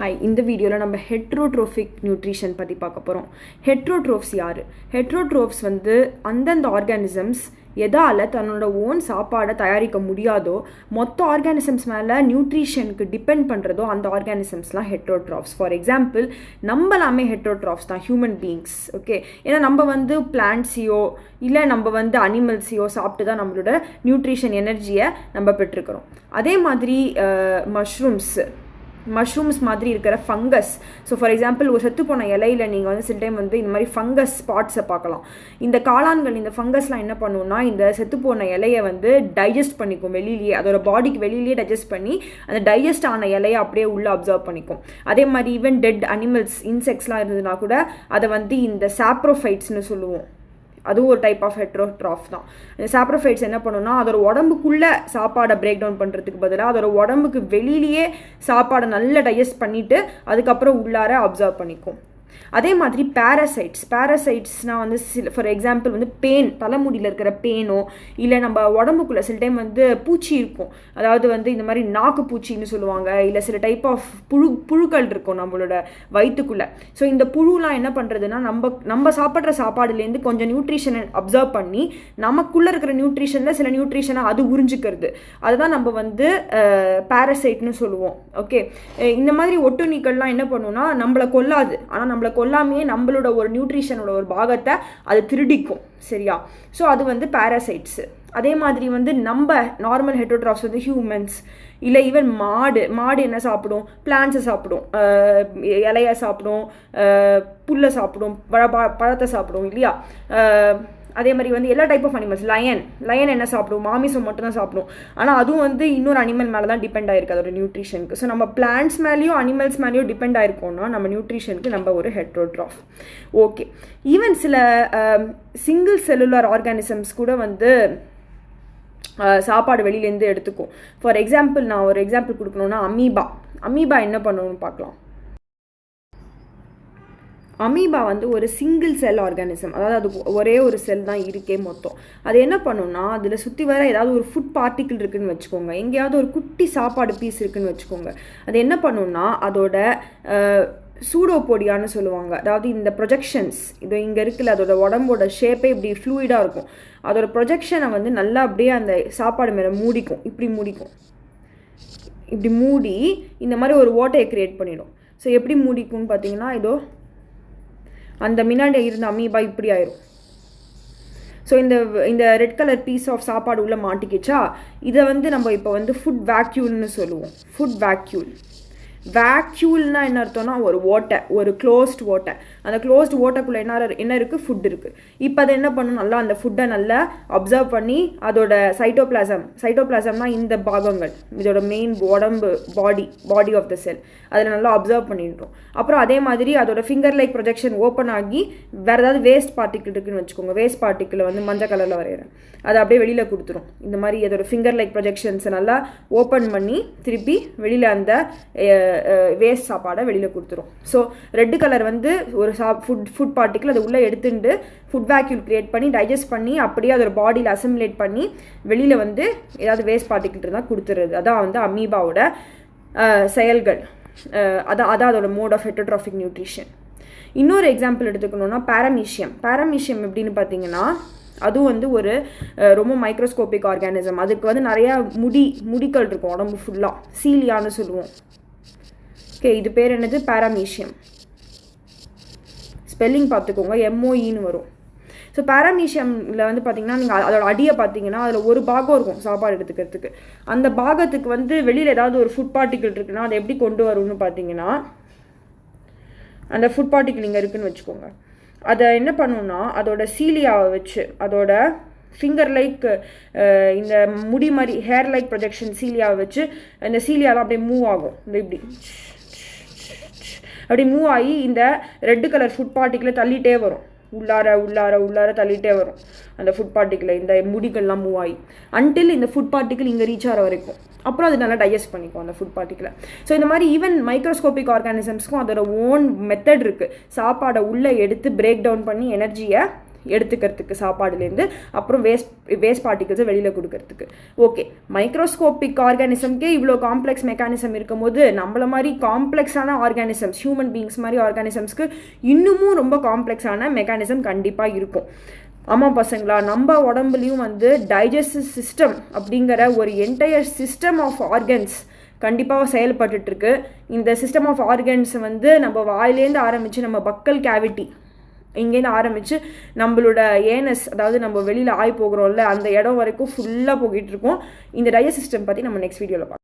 Hi இந்த வீடியோவில் நம்ம ஹெட்ரோட்ரோஃபிக் நியூட்ரிஷன் பற்றி பார்க்க போகிறோம் ஹெட்ரோட்ரோஃப்ஸ் யார்? ஹெட்ரோட்ரோஃப்ஸ் வந்து அந்தந்த ஆர்கானிசம்ஸ் எதால் தன்னோட ஓன் சாப்பாடை தயாரிக்க முடியாதோ மொத்த ஆர்கானிசம்ஸ் மேலே நியூட்ரிஷனுக்கு டிபெண்ட் பண்ணுறதோ அந்த ஆர்கானிசம்ஸ்லாம் ஹெட்ரோட்ராஃப்ஸ் ஃபார் எக்ஸாம்பிள் நம்மளாமே ஹெட்ரோட்ராஃப்ஸ் தான் ஹியூமன் பீயிங்ஸ் ஓகே ஏன்னா நம்ம வந்து பிளான்ட்ஸையோ இல்லை நம்ம வந்து அனிமல்ஸையோ சாப்பிட்டு தான் நம்மளோட நியூட்ரிஷன் எனர்ஜியை நம்ம பெற்றுக்கிறோம் அதே மாதிரி மஷ்ரூம்ஸ் மஷ்ரூம்ஸ் மாதிரி இருக்கிற ஃபங்கஸ் ஸோ ஃபார் எக்ஸாம்பிள் ஒரு செத்து போன இலையில நீங்கள் வந்து சில டைம் வந்து இந்த மாதிரி ஃபங்கஸ் ஸ்பாட்ஸை பார்க்கலாம். இந்த காளான்கள் இந்த ஃபங்கஸ்லாம் என்ன பண்ணுவோம்னா இந்த செத்து போன இலையை வந்து டைஜஸ்ட் பண்ணிக்கும் வெளியிலேயே. அதோட பாடிக்கு வெளியிலேயே டைஜஸ்ட் பண்ணி அந்த டைஜஸ்ட் ஆன இலையை அப்படியே உள்ளே அப்சர்வ் பண்ணிக்கும். அதே மாதிரி ஈவன் டெட் அனிமல்ஸ் இன்செக்ட்ஸ்லாம் இருந்ததுன்னா கூட அதை வந்து இந்த சாப்ரோஃபைட்ஸ்னு சொல்லுவோம். அதுவும் ஒரு டைப் ஆஃப் ஹெட்ரோட்ராஃப் தான். இந்த சாப்ரோஃபைட்ஸ் என்ன பண்ணுன்னா அதோட உடம்புக்குள்ளே சாப்பாடை பிரேக் டவுன் பண்ணுறதுக்கு பதிலாக அதோட உடம்புக்கு வெளியிலேயே சாப்பாடை நல்லா டைஜஸ்ட் பண்ணிவிட்டு அதுக்கப்புறம் உள்ளார அப்சர்வ் பண்ணிக்கும். அதே மாதிரி பேரசைட்ஸ் பேரசைட்ஸ்னால் வந்து சில ஃபார் எக்ஸாம்பிள் வந்து பெயின் தலைமுடியில் இருக்கிற பெயினோ இல்லை நம்ம உடம்புக்குள்ளே சில டைம் வந்து பூச்சி இருக்கும். அதாவது வந்து இந்த மாதிரி நாக்கு பூச்சின்னு சொல்லுவாங்க இல்லை சில டைப் ஆஃப் புழு புழுக்கள் இருக்கும் நம்மளோட வயிற்றுக்குள்ளே ஸோ இந்த புழுலாம் என்ன பண்ணுறதுன்னா நம்ம நம்ம சாப்பிட்ற சாப்பாடுலேருந்து கொஞ்சம் நியூட்ரிஷனை அப்சர்வ் பண்ணி நமக்குள்ளே இருக்கிற நியூட்ரிஷனில் சில நியூட்ரிஷனை அது உறிஞ்சிக்கிறது. அதுதான் நம்ம வந்து பேரசைட்னு சொல்லுவோம். ஓகே இந்த மாதிரி ஒட்டுண்ணிக்கள்லாம் என்ன பண்ணுன்னா நம்மளை கொல்லாது. ஆனால் நம்மளை கொல்லாமையே நம்மளோட ஒரு நியூட்ரிஷனோட ஒரு பாகத்தை அது திருடிக்கும் சரியா? ஸோ அது வந்து பேராசைட்ஸு அதே மாதிரி வந்து நம்ம நார்மல் ஹெட்ரோட்ராஃப்ஸ் வந்து ஹியூமன்ஸ் இல்லை ஈவன் மாடு மாடு என்ன சாப்பிடும்? பிளான்ஸை சாப்பிடும். இலையை சாப்பிடும். புல்லை சாப்பிடும். பழ பழத்தை சாப்பிடும் இல்லையா? அதே மாதிரி வந்து எல்லா type of animals lion lion என்ன சாப்பிடும்? மாமிசம் மட்டும் தான் சாப்பிடும். ஆனால் அதுவும் வந்து இன்னொரு அனிமல் மேலே தான் டிபெண்ட் ஆயிருக்கு. அதோட நியூட்ரிஷனுக்கு ஸோ நம்ம பிளான்ஸ் மேலேயும் அனிமல்ஸ் மேலேயும் டிபெண்ட் ஆயிருக்கோம்னா நம்ம நியூட்ரிஷனுக்கு நம்ம ஒரு ஹெட்ரோட்ராஃப் ஓகே ஈவன் சில சிங்கிள் செல்லுலர் ஆர்கானிசம்ஸ் கூட வந்து சாப்பாடு வெளியிலேருந்து எடுத்துக்கும். ஃபார் எக்ஸாம்பிள் நான் ஒரு எக்ஸாம்பிள் கொடுக்கணுன்னா அமீபா. அமீபா என்ன பண்ணணும்னு பார்க்கலாம். அமீபா வந்து ஒரு சிங்கிள் செல் ஆர்கானிசம் அதாவது அது ஒரே ஒரு செல் தான் இருக்கே மொத்தம். அது என்ன பண்ணுன்னா அதில் சுற்றி வர ஏதாவது ஒரு ஃபுட் பார்ட்டிக்கிள் இருக்குன்னு வச்சுக்கோங்க. எங்கேயாவது ஒரு குட்டி சாப்பாடு பீஸ் இருக்குன்னு வச்சுக்கோங்க. அது என்ன பண்ணுன்னா அதோட சூடோபோடியான்னு சொல்லுவாங்க. அதாவது இந்த ப்ரொஜெக்ஷன்ஸ் இது இங்கே இருக்குல்ல அதோட உடம்போட ஷேப்பே இப்படி ஃப்ளூயிடாக இருக்கும். அதோட ப்ரொஜெக்ஷனை வந்து நல்லா அப்படியே அந்த சாப்பாடு மேலே மூடிக்கும். இப்படி மூடிக்கும். இப்படி மூடி இந்த மாதிரி ஒரு ஓட்டையை க்ரியேட் பண்ணிடும். ஸோ எப்படி மூடிக்கும்னு பார்த்தீங்கன்னா இதோ அந்த மின்னாடி இருந்த அமீபா இப்படி ஆயிரும். ஸோ இந்த இந்த ரெட் கலர் பீஸ் ஆஃப் சாப்பாடு உள்ளே மாட்டிக்கிச்சா? இதை வந்து நம்ம இப்போ வந்து ஃபுட் வேக்யூல்னு சொல்லுவோம். ஃபுட் வேக்யூல் வேக்யூல்னா என்ன அர்த்தம்னா ஒரு ஓட்டை ஒரு க்ளோஸ்ட் ஓட்டை. அந்த க்ளோஸ்ட் ஓட்டைக்குள்ளே என்ன என்ன இருக்குது ஃபுட் இருக்குது இப்போ அதை என்ன பண்ணும் நல்லா அந்த ஃபுட்டை நல்லா அப்சர்வ் பண்ணி அதோட சைட்டோபிளாசம் சைட்டோபிளாசம்னா இந்த பாகங்கள் இதோட மெயின் உடம்பு பாடி பாடி ஆஃப் த செல் அதில் நல்லா அப்சர்வ் பண்ணிடுறோம் அப்புறம் அதே மாதிரி அதோட ஃபிங்கர் லைக் ப்ரொஜெக்ஷன் ஓப்பன் ஆகி வேறு ஏதாவது வேஸ்ட் பார்ட்டிக்கிள் இருக்குன்னு வச்சுக்கோங்க. வேஸ்ட் பார்ட்டிக்கிளை வந்து மஞ்சள் கலரில் வரைகிறேன் அதை அப்படியே வெளியில் கொடுத்துரும். இந்த மாதிரி அதோட ஃபிங்கர் லைக் ப்ரொஜெக்ஷன்ஸை நல்லா ஓப்பன் பண்ணி திருப்பி வெளியில் அந்த வேஸ்ட் சாப்பாடை வெளியில் கொடுத்துரும். ஸோ ரெட்டு கலர் வந்து ஒரு சா ஃபுட் ஃபுட் பார்ட்டிக்கல் அதை உள்ளே எடுத்துட்டு ஃபுட் வேக்யூல் க்ரியேட் பண்ணி டைஜஸ்ட் பண்ணி அப்படியே அதோட பாடியில் அசம்லேட் பண்ணி வெளியில் வந்து ஏதாவது வேஸ்ட் பார்ட்டிக்கல் இருந்தால் கொடுத்துருது அதான் வந்து அமீபாவோட செயல்கள். அதான் அதான் அதோட மோட் ஆஃப் ஹெட்டோட்ராஃபிக் நியூட்ரிஷன் இன்னொரு எக்ஸாம்பிள் எடுத்துக்கணுன்னா பேரமீஷியம் பேரமீஷியம் எப்படின்னு பார்த்தீங்கன்னா அதுவும் வந்து ஒரு ரொம்ப மைக்ரோஸ்கோபிக் ஆர்கானிசம் அதுக்கு வந்து நிறையா முடி முடிகள் இருக்கும் உடம்பு ஃபுல்லாக சீலியான்னு சொல்லுவோம். ஓகே இது பேர் என்னது? பேராமீஷியம் ஸ்பெல்லிங் பார்த்துக்கோங்க எம்ஓஇன்னு வரும். ஸோ பேராமீஷியமில் வந்து பார்த்தீங்கன்னா நீங்கள் அதோட அடியை பார்த்தீங்கன்னா அதில் ஒரு பாகம் இருக்கும் சாப்பாடு எடுத்துக்கிறதுக்கு. அந்த பாகத்துக்கு வந்து வெளியில் ஏதாவது ஒரு ஃபுட் பார்ட்டிக்கல் இருக்குன்னா அதை எப்படி கொண்டு வரும்னு பார்த்தீங்கன்னா அந்த ஃபுட் பார்ட்டிக்கல் இங்கே இருக்குன்னு வச்சுக்கோங்க. அதை என்ன பண்ணுன்னா அதோட சீலியாவை வச்சு அதோட ஃபிங்கர் லைக் இந்த முடி மாதிரி ஹேர் லைக் ப்ரொஜெக்ஷன் சீலியாவை வச்சு இந்த சீலியாலாம் அப்படியே மூவ் ஆகும். இந்த இப்படி. அப்படி மூவ் ஆகி இந்த ரெட்டு கலர் ஃபுட் பார்ட்டிக்கில் தள்ளிட்டே வரும். உள்ளார உள்ளார உள்ளார தள்ளிட்டே வரும். அந்த ஃபுட் பார்ட்டிக்கில் இந்த முடிகள்லாம் மூவ் ஆகி. அன்டில் இந்த ஃபுட் பார்ட்டிக்கிள் இங்கே ரீச் ஆகிற வரைக்கும். அப்புறம் அது நல்லா டைஜஸ்ட் பண்ணிக்கும் அந்த ஃபுட் பார்ட்டிக்கில் ஸோ இந்த மாதிரி ஈவன் மைக்ரோஸ்கோபிக் ஆர்கானிசம்ஸ்க்கும் அதோட ஓன் மெத்தட் இருக்குது சாப்பாடை உள்ளே எடுத்து பிரேக் டவுன் பண்ணி எனர்ஜியை எடுத்துக்கிறதுக்கு சாப்பாடுலேருந்து அப்புறம் வேஸ்ட் வேஸ்ட் பார்ட்டிகல்ஸை வெளியில் கொடுக்கறதுக்கு. ஓகே மைக்ரோஸ்கோபிக் ஆர்கானிசம்க்கே இவ்வளோ காம்ப்ளெக்ஸ் மெக்கானிசம் இருக்கும்போது நம்மள மாதிரி காம்ப்ளெக்ஸான ஆர்கானிசம்ஸ் ஹியூமன் பீங்ஸ் மாதிரி ஆர்கானிசம்ஸ்க்கு இன்னமும் ரொம்ப காம்ப்ளெக்ஸான மெக்கானிசம் கண்டிப்பாக இருக்கும். ஆமாம் பசங்களா நம்ம உடம்புலையும் வந்து டைஜஸ்டிவ் சிஸ்டம் அப்படிங்கிற ஒரு என்டையர் சிஸ்டம் ஆஃப் ஆர்கன்ஸ் கண்டிப்பாக செயல்பட்டுட்ருக்கு இந்த சிஸ்டம் ஆஃப் ஆர்கன்ஸ் வந்து நம்ம வாயிலேருந்து ஆரம்பித்து நம்ம பக்கல் கேவிட்டி இங்கேருந்து ஆரம்பித்து நம்மளோட ஏனஸ் அதாவது நம்ம வெளியில் ஆய் போகிறோம்ல அந்த இடம் வரைக்கும் ஃபுல்லாக போய்கிட்டு இருக்கோம். இந்த டயர் சிஸ்டம் பற்றி நம்ம நெக்ஸ்ட் வீடியோவில் பார்க்கலாம்